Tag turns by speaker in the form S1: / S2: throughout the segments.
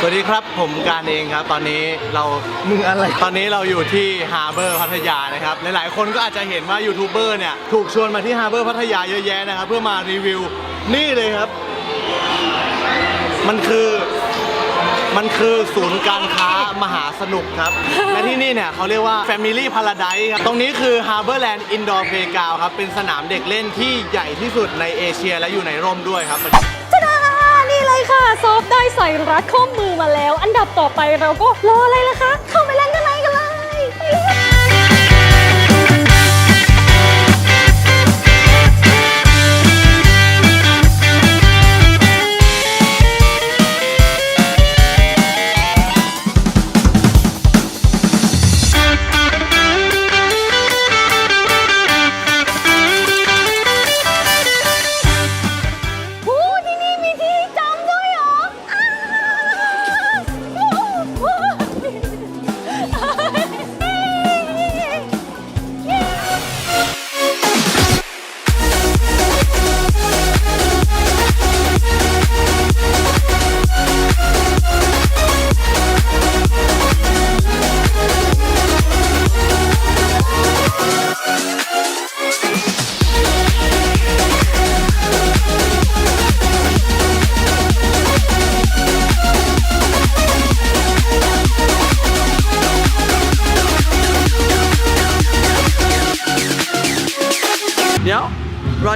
S1: สวัสดีครับผมการเองครับ ตอนนี้เรามึงอะไรตอนนี้เราอยู่ที่ฮาร์เบอร์พัทยานะครับหลายๆคนก็อาจจะเห็นว่ายูทูบเบอร์เนี่ยถูกชวนมาที่ฮาร์เบอร์พัทยาเยอะแยะนะครับ เพื่อมารีวิวนี่เลยครับ มันคือมันคือศูนย์การค้ามหาสนุกครับ และที่นี่เนี่ยเขาเรียกว่า Family Paradise ครับ ตรงนี้คือ Harborland Indoor Playground ครับ เป็นสนามเด็กเล่นที่ใหญ่ที่สุดในเอเชียและอยู่ในร่มด้วยครับ
S2: ค่ะ ซอฟได้ใส่รัดข้อมือมาแล้ว อันดับต่อไปเราก็รออะไรล่ะคะ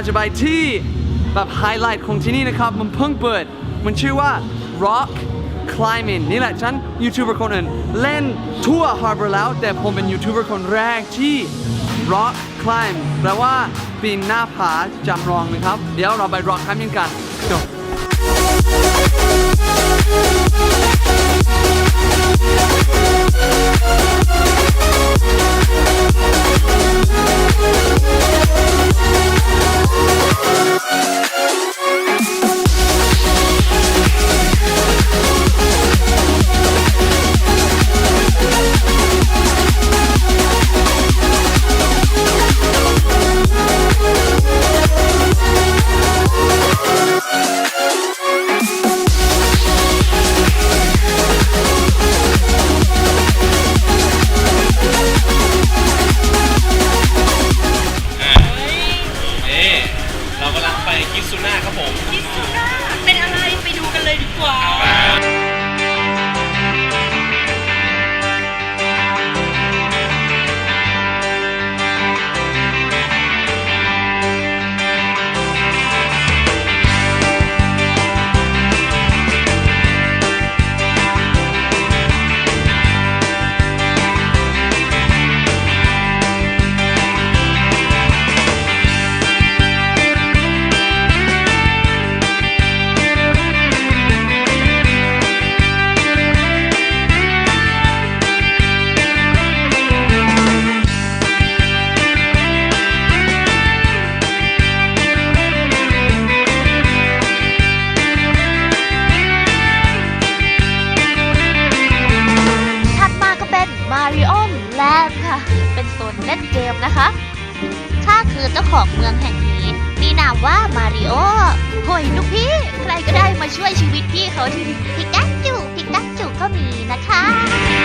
S2: จะ
S3: ไปที่แบบไฮไลท์ของที่นี่นะครับ มันเพิ่งเปิด มันชื่อว่า Rock Climbing นี่แหละฉันยูทูบเบอร์คนอื่นเล่นทั่ว Harbor แล้ว แต่ผมเป็นยูทูบเบอร์คนแรกที่ Rock Climb แปลว่าปีนหน้าผาจำลองนะครับ เดี๋ยวเราไป Rock Climbing กันจบ
S4: นี่ คิซูน่าครับผม
S2: คิดซูน่าเป็นอะไรไปดูกันเลยดีกว่า
S5: คะ ข้าคือเจ้าของเมืองแห่งนี้ มีนามว่ามาริโอโหยลูกพี่ ใครก็ได้มาช่วยชีวิตพี่เขาทีพิกัจูพิกัจูก็มีนะคะ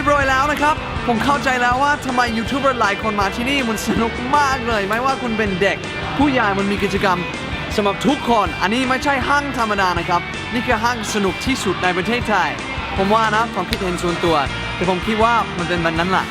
S3: ยบร้อยแล้วนะครับ ผมเข้าใจแล้วว่าทำไมยูทูบเบอร์หลายคนมาที่นี่มันสนุกมากเลย ไม่ว่าคุณเป็นเด็ก ผู้ใหญ่มันมีกิจกรรมสำหรับทุกคน อันนี้ไม่ใช่ห้างธรรมดานะครับ นี่คือห้างสนุกที่สุดในประเทศไทย ผมว่านะความคิดเห็นส่วนตัว แต่ผมคิดว่ามันเป็นแบบนั้นแหละ